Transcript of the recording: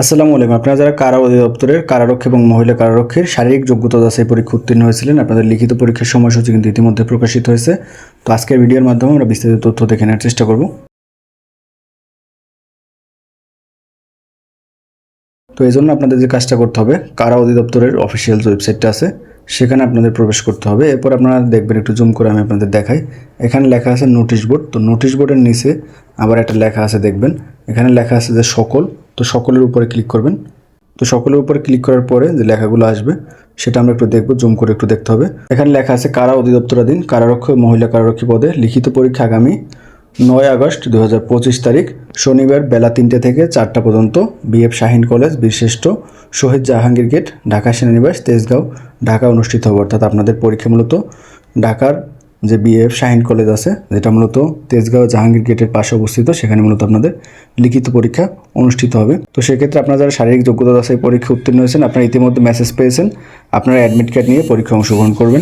আসসালামু আলাইকুম। আপনারা যারা কারা অধিদপ্তরের, কারারক্ষী এবং মহিলা কারারক্ষীর শারীরিক যোগ্যতা যাচাই পরীক্ষা উত্তীর্ণ হয়েছিলেন, আপনাদের লিখিত পরীক্ষার সময়সূচি কিন্তু ইতিমধ্যে প্রকাশিত হয়েছে। তো আজকের ভিডিওর মাধ্যমে আমরা বিস্তারিত তথ্য দেখে নেওয়ার চেষ্টা করব। তো এই জন্য আপনাদের যে কাজটা করতে হবে, কারা অধিদপ্তরের অফিসিয়াল ওয়েবসাইটটা আছে, সেখানে আপনাদের প্রবেশ করতে হবে। এরপর আপনারা দেখবেন, একটু জুম করে আমি আপনাদের দেখাই। এখানে লেখা আছে নোটিশ বোর্ড, তো নোটিশ বোর্ডের নিচে আবার একটা লেখা আছে, দেখবেন। এখানে লেখা আছে যে সকল তো সকলের উপরে ক্লিক করবেন। তো সকলের উপরে ক্লিক করার পরে যে লেখাগুলো আসবে, সেটা আমরা একটু দেখব জুম করে একটু দেখতে হবে। এখানে লেখা আছে, কারা অধিদপ্তরাধীন কারারক্ষী মহিলা কারারক্ষী পদে লিখিত পরীক্ষা আগামী নয় আগস্ট দু হাজার পঁচিশ তারিখ, শনিবার বেলা তিনটে থেকে চারটা পর্যন্ত, BF Shaheen college, Birshreshtha, Shahid Jahangir gate, Dhaka সেনানিবাস, Tejgaon, Dhaka অনুষ্ঠিত হবে। অর্থাৎ আপনাদের পরীক্ষা মূলত ঢাকার যে বিএফ শাহিন কলেজ আছে, যেটা মূলত তেজগাঁও জাহাঙ্গীর গেটের পাশে অবস্থিত, সেখানে মূলত আপনাদের লিখিত পরীক্ষা অনুষ্ঠিত হবে। তো সেক্ষেত্রে আপনারা যারা শারীরিক যোগ্যতা আছে পরীক্ষা উত্তীর্ণ হয়েছেন, আপনারা ইতিমধ্যে মেসেজ পেয়েছেন। আপনারা অ্যাডমিট কার্ড নিয়ে পরীক্ষা অংশগ্রহণ করবেন।